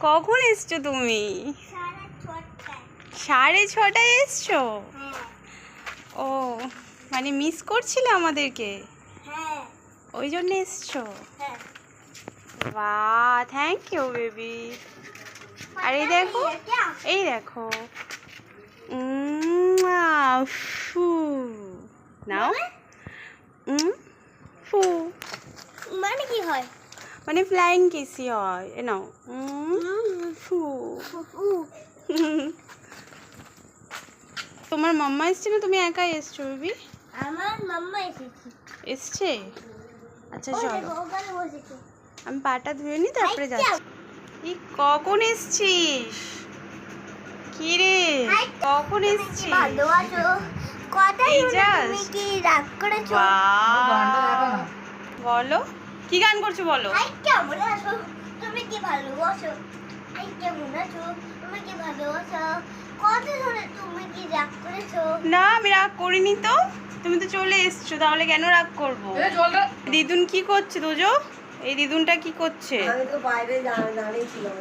কখন এসছো তুমি? সাড়ে ছটায়। এসছো? হ্যাঁ। ও মানে মিস করছিলে আমাদেরকে? হ্যাঁ। ওই জন্য এসছো? বা থ্যাংক ইউ বেবি আর এই দেখো এই দেখো। ফু। নাও। উম, ফু। মানে কি হয়? মানে ফ্লাইং কিসি হয় এ নাও উম, তোমার মাম্মা এসছে না? তুমি একাই এসছো বেবি? আমার মাম্মা এসেছে। এসছে? আচ্ছা চলো। আমি পাটা ধুয়ে নি তারপরে। যাচ্ছি। এই কখন এসছিস? কি রে? কখন এসছিস? ভালো আছো? কথাই যাস? তুমি কি রাগ করেছ? বলো। কি গান করছ বলো? কেমন আছো? তুমি কি ভালোবাসো? কেমন আছো? তুমি কি ভালোবাসো? কত ধরে তুমি কি রাগ করেছ? না আমি রাগ করিনি তো। তুমি তো চলে এসছো তাহলে কেন রাগ করব? দিদুন কি করছে তোজো? এই দিদুনটা কি করছে? আমি তো বাইরে দাঁড়িয়েছিলাম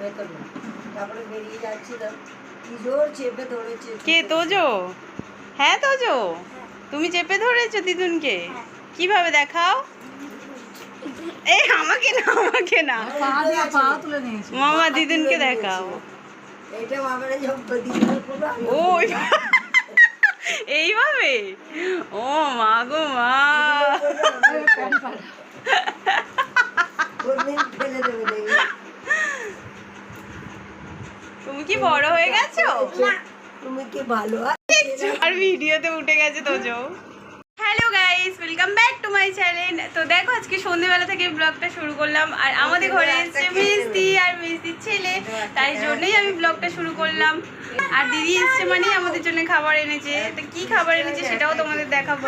ভেতরে তারপরে বেরিয়ে যাচ্ছিলাম কি জোর চেপে ধরেছে। কে তোজো? হ্যাঁ তোজো? তুমি চেপে ধরেছো দিদুনকে? হ্যাঁ। কীভাবে দেখাও? এই আমাকে না আমাকে না। মামা দিদুনকে দেখাও। ও এইভাবে? ও মা গো মা। তুমি কি বড় হয়ে গেছো? তুমি কি ভালো আর ভিডিওতে উঠে গেছে Tojo hello guys welcome back to my channel তো দেখো আজকে সন্ধ্যেবেলা থেকে ব্লগটা শুরু করলাম। আর আমাদের ঘরে এসছে মিস্তি আর মিস্তির ছেলে। তাই জন্যই আমি ব্লগটা শুরু করলাম। আর দিদি এসছে মানে আমাদের জন্য খাবার এনেছে। তো কি খাবার এনেছে সেটাও তোমাদের দেখাবো।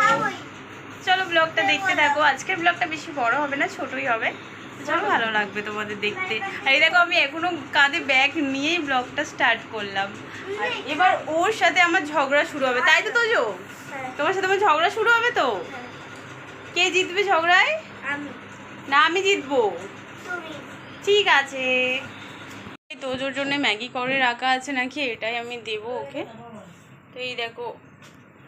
চলো ব্লগটা দেখতে থাকো। আজকের ব্লগটা বেশি বড় হবে না ছোটই হবে। চলো ভালো লাগবে তোমাদের দেখতে। আর এই দেখো আমি এখনও কাঁধে ব্যাগ নিয়েই ব্লগটা স্টার্ট করলাম। আর এবার ওর সাথে আমার ঝগড়া শুরু হবে তাই তো তোজো? হ্যাঁ, তোমার সাথে আমার ঝগড়া শুরু হবে তো? হ্যাঁ, কে জিতবে ঝগড়ায়? না আমি জিতবো। ঠিক আছে। এই তোজোর জন্য ম্যাগি করে রাখা আছে নাকি? এটাই আমি দেব ওকে। তো এই দেখো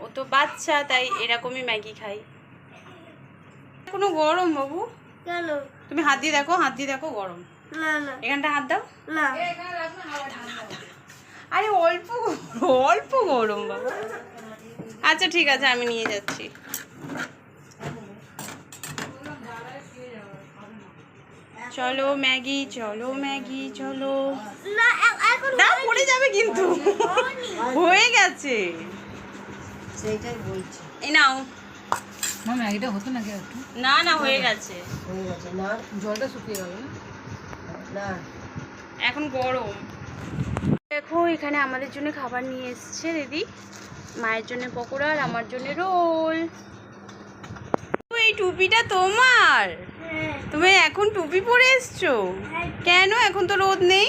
ও তো বাচ্চা তাই এরকমই ম্যাগি খাই কোনো গরম বাবু? কেন তুমি হাত দিয়ে দেখো হাত দিয়ে দেখো গরম। না না। এখানটা হাত দাও। না। আরে অল্প অল্প গরম বাবা। আচ্ছা ঠিক আছে আমি নিয়ে যাচ্ছি। চলো ম্যাগি চলো ম্যাগি চলো। না না পড়ে যাবে কিন্তু। হয়ে গেছে। সেইটাই বলছি। এই নাও। মা ম্যাগিটা হতো নাকি একটু না না হয়ে গেছে। হয়ে গেছে। না জলটা শুকিয়ে গেল না? না। এখন গরম। দেখো এখানে আমাদের জন্য খাবার নিয়ে এসছে দিদি। মায়ের জন্য পকোড়া আর আমার জন্য রোল। এই টুপিটা তোমার? হ্যাঁ। তুমি এখন টুপি পরে এসছো? হ্যাঁ, কেন? এখন তো রোদ নেই?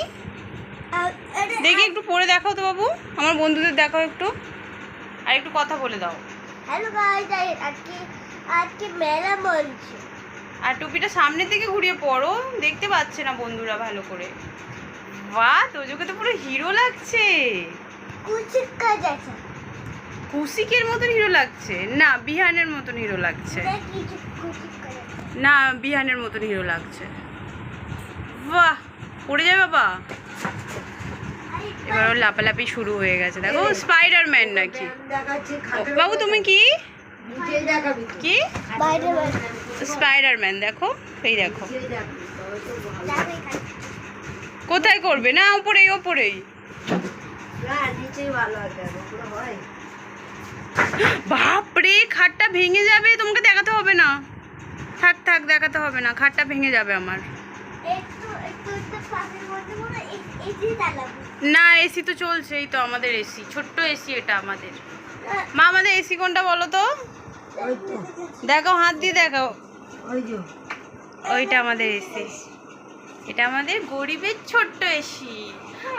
দেখি একটু পরে দেখাও তো বাবু। আমার বন্ধুদের দেখাও একটু। আর একটু কথা বলে দাও। হ্যালো গাইস আজকে আজকে মেলা বলছে আর টুপিটা সামনের দিকে ঘুরিয়ে পড়ো দেখতে পাচ্ছে না বন্ধুরা ভালো করে। বাহ তোজোকে তো পুরো হিরো লাগছে। কুসিকের মতন হিরো লাগছে। না বিহানের মতন হিরো লাগছে। না বিহানের মতন হিরো লাগছে। বাহ পড়ে যাবে বাবা। এবার ওর লাপালাপি শুরু হয়ে গেছে। দেখো স্পাইডারম্যান নাকি? বাবু তুমি কি। কি? স্পাইডারম্যান দেখো এই দেখো। কোথায় করবে? না ওপরেই ওপরেই বাপরে খাটটা ভেঙে যাবে তোমাকে দেখাতে হবে না। থাক থাক দেখাতে হবে না খাটটা ভেঙে যাবে আমার। একটু একটু না এসি তো চলছে, এই তো আমাদের এসি ছোট্ট এসি এটা আমাদের। মা, আমাদের এসি কোনটা বলো তো? দেখো, হাত দিয়ে দেখো ওইটা আমাদের এসি এটা আমাদের গরিবের ছোট্ট এসি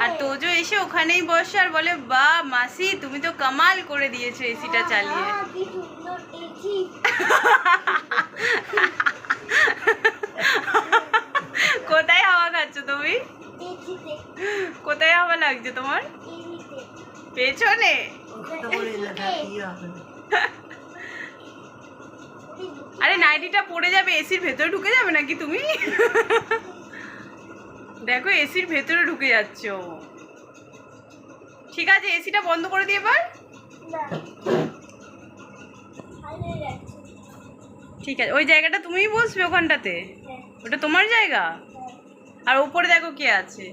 আর তোজো এসে ওখানেই বসে আর বলে, বা, মাসি, তুমি তো কামাল করে দিয়েছ এসিটা চালিয়ে। কোথায় হাওয়া খাচ্ছ তুমি? কোথায় আবার লাগছে তোমার? পেছনে। আরে নাইটিটা পড়ে যাবে এসির ভেতরে ঢুকে যাবে নাকি তুমি? দেখো এসির ভেতরে ঢুকে যাচ্ছ। ঠিক আছে এসিটা বন্ধ করে দিয়ে এবার? ঠিক আছে ওই জায়গাটা তুমিই বসবে ওখানটাতে? হ্যাঁ। ওটা তোমার জায়গা? আর উপরে দেখো কে আছে।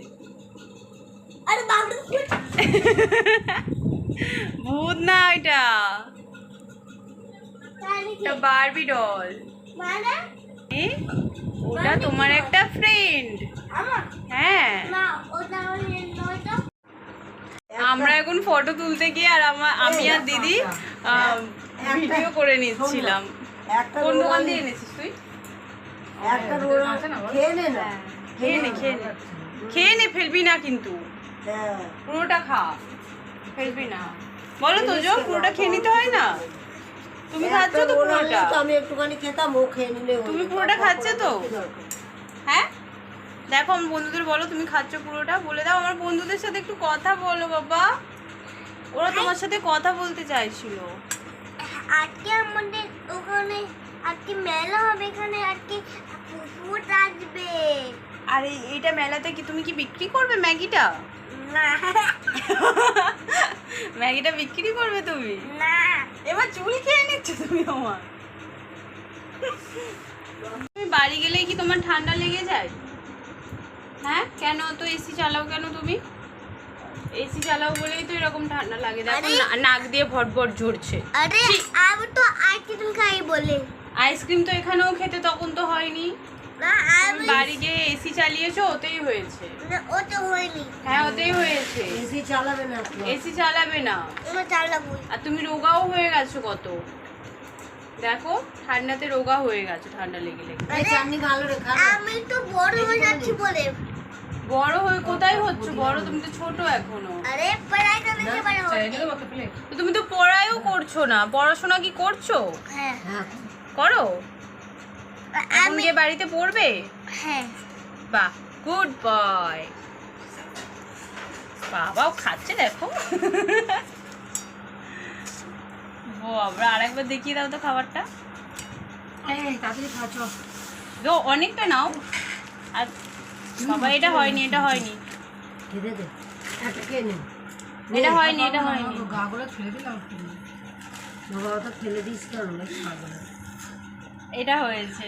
আরে ভূত না এটা। এটা বারবি ডল মানে? ওটা তোমার একটা ফ্রেন্ড হ্যাঁ। না ওটা হলে নয় তো আমরা এখন ফটো তুলতে গিয়ে আর আমার আমি আর দিদি ভিডিও করে নিচ্ছিলাম। কোন দোকান দিয়ে এনেছিস তুই? একটা রোল খেয়ে না খেয়ে নে খেয়ে নে। খেয়ে নে ফেলবি না কিন্তু। হ্যাঁ পুরোটা খা ফেলবি না। বলো তো জো পুরোটা খেয়ে নিতে হয় না? তুমি খাচ্ছ তো পুরোটা? তো আমি একটুখানি খেতাম ও খেয়ে নিলে তুমি পুরোটা খাচ্ছো তো? হ্যাঁ? দেখো আমার বন্ধুদের বলো তুমি খাচ্ছ পুরোটা? বলে দাও আমার বন্ধুদের সাথে একটু কথা বলো বাবা। ওরা তোমার সাথে কথা বলতে চাইছিল। আজকে আমাদের ওখানে আজকে মেলা হবে এখানে আজকে ফুট আসবে আর এই- এইটা মেলাতে কি তুমি কি বিক্রি করবে ম্যাগিটা? না। ম্যাগিটা বিক্রি করবে তুমি? না। এবার চুল খেয়ে নিচ্ছ তুমি আমার। তুমি বাড়ি গেলেই কি তোমার ঠান্ডা লেগে যায়? হ্যাঁ? কেন তো এসি চালাও কেন তুমি? এসি চালাও বলেই তো এরকম ঠান্ডা লাগে। দেখো নাক দিয়ে ভটভট ঝরছে। আরে আমি তো আইসক্রিম খাই বলে। আইসক্রিম তো এখানেও খেতে তখন তো হয়নি। বাড়ি গিয়ে এসি চালিয়েছো ওতেই হয়েছে। না, ও তো হয়নি। হ্যাঁ ওতেই হয়েছে। এসি চালাবে না এসি চালাবে না। চালাবো। আর তুমি রোগাও হয়ে গেছো কত? দেখো ঠান্ডাতে রোগা হয়ে গেছো ঠান্ডা লেগে ভালো রে আমি তো বড় হয়ে যাচ্ছি বলে। বড় হয়ে কোথায় হচ্ছ? বড় তুমি তো ছোট এখনও। আরে পড়াই তো তুমি তো পড়াইও করছ না। পড়াশোনা কি করছ? হ্যাঁ। হ্যাঁ। করো? এখন গিয়ে বাড়িতে পড়বে? হ্যাঁ। বাহ গুড বয় বাবাও খাচ্ছে দেখো। বাবা আরেকবার দেখিয়ে দাও তো খাবারটা। তাড়াতাড়ি খাচ্ছ গো অনেকটা নাও। আর বাবা এটা হয়নি এটা হয়নি। এটা হয়নি এটা হয়নি। গাগুলো ছেড়ে দিলাম বাবা ওটা ফেলে দিস কেন? এটা হয়েছে।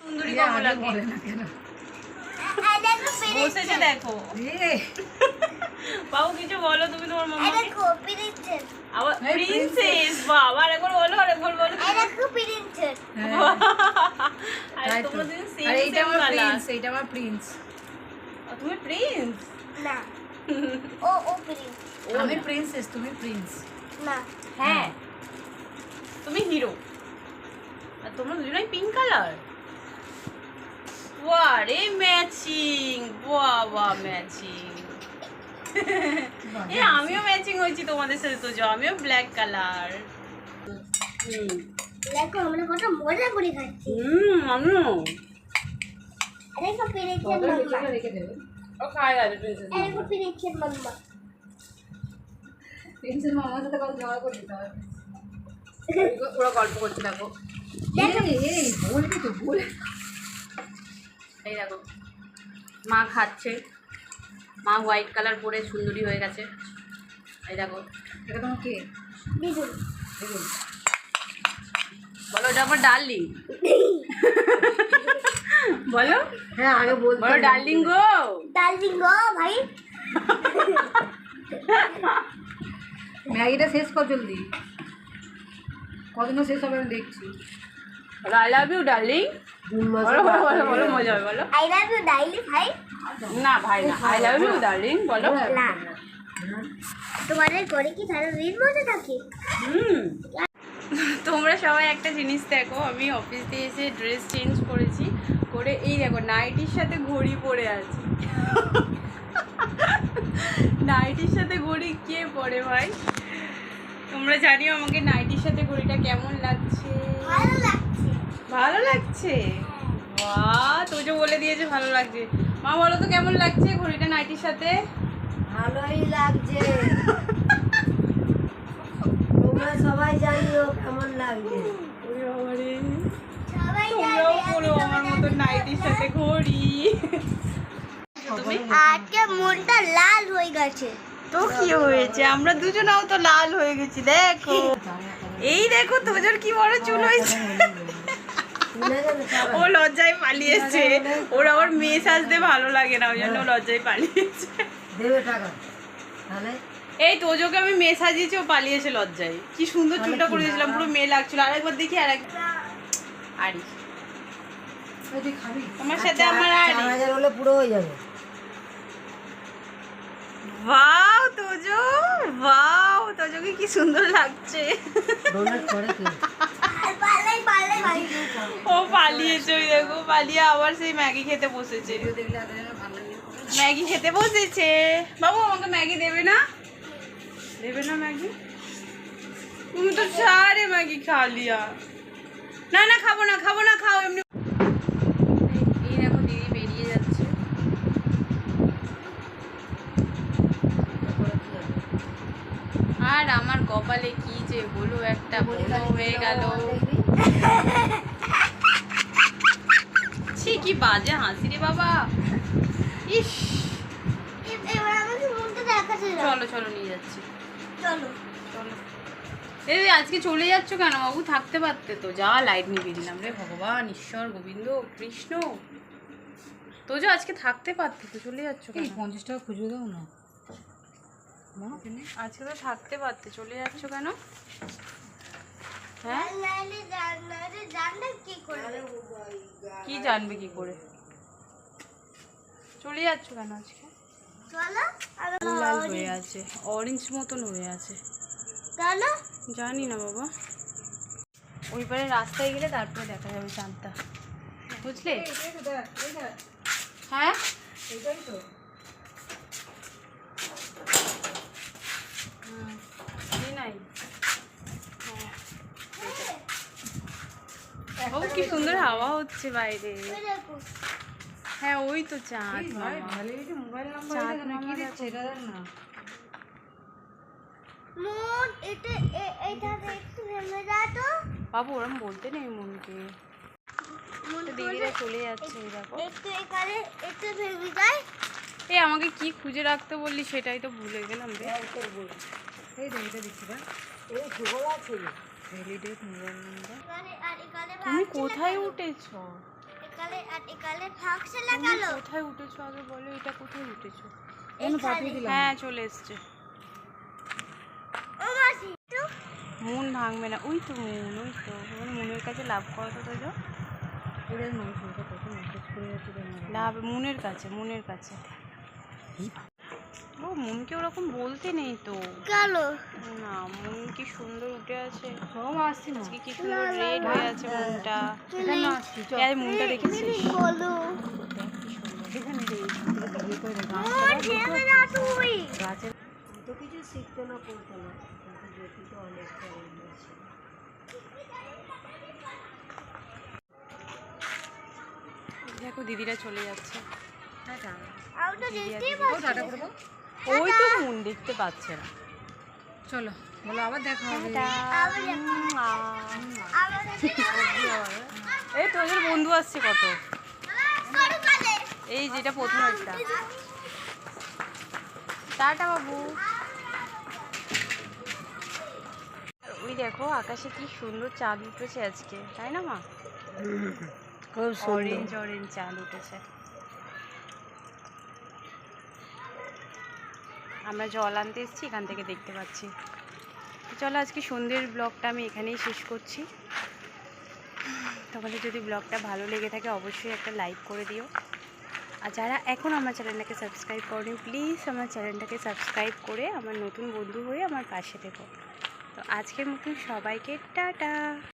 সুন্দরী দেখো বসেছে দেখো। বাবু কিছু বলো তুমি তোমার এই মামাকে? আবার প্রিন্সেস বাবা বলো বলো। পেরেছে হ্যাঁ, আরে তাই তো। তোমরা দুজন সেম আর এইটা আমার প্রিন্স আমার প্রিন্স তুমি প্রিন্স না। ও ও পেরেছে আমি প্রিন্সেস তুমি প্রিন্স না। হ্যাঁ। তুমি হিরো আর তোমরা দুজনেই পিঙ্ক কালার ওয়া রে ম্যাচিং বাহ ম্যাচিং এ আমিও ম্যাচিং হয়েছি তোমাদের সাথে তো যাও আমিও ব্ল্যাক কালার হুম দেখো আমরা কত মজা করে খাচ্ছি। হুম আমিও। এই দেখো পেরেছে মাম্মা রেখে দেবে। ও খাই যাবে প্রিন্সেস এই দেখো পেরেছে মাম্মা প্রিন্সের মামার সাথে কত ঝগড়া করে দিতে হবে ওরা গল্প করছে দেখো। এই, বলে দেখো মা খাচ্ছে। মা হোয়াইট কালার পরে সুন্দরী হয়ে গেছে। এই দেখো। এটা তোমার কে? বলো এটা আমার ডার্লিং বলো। হ্যাঁ আগে বলতে বলো ডার্লিং গো। ডার্লিং গো ভাই। ম্যাগিটা শেষ কর জলদি। কদিনও শেষ হবে আমি দেখছি। আই লাভ ইউ ডার্লিং বলো বলো বলো বলো মজা হবে বলো আই লাভ ইউ ডাইলি ভাই না ভাই না আই লাভ ইউ ডার্লিং বলো না তোমাদের করে কি দিন বসে থাকি? হুম। তোমরা সবাই একটা জিনিস দেখো আমি অফিস দিয়ে এসে ড্রেস চেঞ্জ করেছি করে এই দেখো নাইটির সাথে ঘড়ি পরে আছি। নাইটির সাথে ঘড়ি কে পরে ভাই? তোমরা জানিও আমাকে নাইটির সাথে ঘড়িটা কেমন লাগছে? ভালো লাগছে। ভালো লাগছে? বাহ তুমি যে বলে দিয়েছে ভালো লাগছে। মা বলো তো কেমন লাগছে ঘড়িটা নাইটির সাথে? ভালোই লাগছে। তোমরা সবাই জানিও কেমন লাগছে। তোমরাও পড়ো আমার মতো নাইটির সাথে ঘড়ি। তুমি আজকে মনটা লাল হয়ে গেছে। তো কি হয়েছে? আমরা দুজনাও তো লাল হয়ে গেছি দেখো। এই দেখো তোজোর কি বড় চুল হয়েছে? ও লজ্জায় পালিয়েছে। ওর আবার মেয়ে সাজতে ভালো লাগে না ওই জন্য লজ্জায় পালিয়েছে। এই তোজোকে আমি মেয়ে সাজিয়েছি ও পালিয়েছে লজ্জায়। কি সুন্দর চুলটা করে দিয়েছিলাম পুরো মেয়ে লাগছিল। আরেকবার দেখি আরি। ওই তুই খাবি? তোমার সাথে আমার আরি হলে পুরো হয়ে যাবে। Wow Tojo wow. তোজোকে কি সুন্দর লাগছে। ও পালিয়েছে ওই দেখো পালিয়ে আবার সেই ম্যাগি খেতে বসেছে। ম্যাগি খেতে বসেছে। বাবু আমাকে ম্যাগি দেবে না? দেবে না ম্যাগি? তুমি তো সারে ম্যাগি খা লিয়া। না না খাব না খাব না খাও এমনি এই দেখো দিদি বেরিয়ে যাচ্ছে তারপরে কি হবে? আর কপালে কি যে হলো একটা বলো হয়ে গেল। ছি কি বাজে হাসি রে বাবা। ইস। চলো চলো নিয়ে যাচ্ছি। চলো। চলো। এই আজকে চলে যাচ্ছ কেন বাবু? থাকতে পারতে তো। যা লাইট নিয়ে বেরিলাম রে ভগবান ঈশ্বর গোবিন্দ কৃষ্ণ। তো যে আজকে থাকতে পারতে তো চলে যাচ্ছ কেন? পঞ্চাশ টাকা খুচরো দাও না। আজকে তো থাকতে পারতে চলে যাচ্ছ কেন? হ্যাঁ? কি জানবে কি করে? চলে যাচ্ছ কেন আজকে? লাল হয়ে আছে অরেঞ্জ মতন হয়ে আছে। জানি না বাবা। ওই পারে রাস্তায় গেলে তারপরে দেখা যাবে চাঁদটা। বুঝলে? হ্যাঁ? এটাই তো হুম, এই নাই হ্যাঁ। ও কি সুন্দর হাওয়া হচ্ছে বাইরে হ্যাঁ ওই তো চাঁদ না মন বাবু ওরম বলতে নেই মনকে দিদিরা চলে যাচ্ছে দেখো এই আমাকে কি খুঁজে রাখতে বললি সেটাই তো ভুলে গেলাম রে এই দেখ এটা দিচ্ছি দেখ এই ভ্যালিডেট মোবাইল নাম্বার তুমি কোথায় উঠেছো? কোথায় উঠেছো? আগে বলো এটা কোথায় উঠেছো? হ্যাঁ চলে এসছে। মন ভাঙবে না। ওই তো মন ওই তো। ওর মনের কাছে লাভ করো তো তো। লাভ মনের কাছে মনের কাছে। মনকে ওরকম বলতে নেই তো। কালো না মন কি সুন্দর উঠে আছে। সব আসছি না। আজকে কি সুন্দর রেড হয়ে আছে মনটা। এখানে আসছি চল। এই মুনটা দেখেছিস? বলো। এখানে রে বিয়ে করে মন তো কিছু শিখতো না করতো না কিন্তু জ্যোতি তো অনেকটা এগিয়েছে। দেখো দিদিরা চলে যাচ্ছে। আমি তো দেখতেই ও টাটা করে দাও। ওই তো মন দেখতে পাচ্ছে না। চলো বলো আবার দেখা হবে। এই তোদের বন্ধু আসছে কত? এই যেটা প্রথম একটা। টাটা বাবু। ওই দেখো আকাশে কি সুন্দর চাঁদ উঠেছে আজকে তাই না মা? খুব সুন্দর। অরেঞ্জ অরেঞ্জ চাঁদ উঠেছে। আমরা জল আনতে এসেছি, এখান থেকে দেখতে পাচ্ছি। চলো আজকে সন্ধ্যের ব্লগটা আমি এখানেই শেষ করছি। তোমাদের যদি ব্লগটা ভালো লেগে থাকে, অবশ্যই একটা লাইক করে দিও। আর যারা এখন আমার চ্যানেলটাকে সাবস্ক্রাইব করেনি, প্লিজ আমার চ্যানেলটাকে সাবস্ক্রাইব করে আমার নতুন বন্ধু হয়ে আমার পাশে থেকো। তো আজকের মতন সবাইকে টাটা।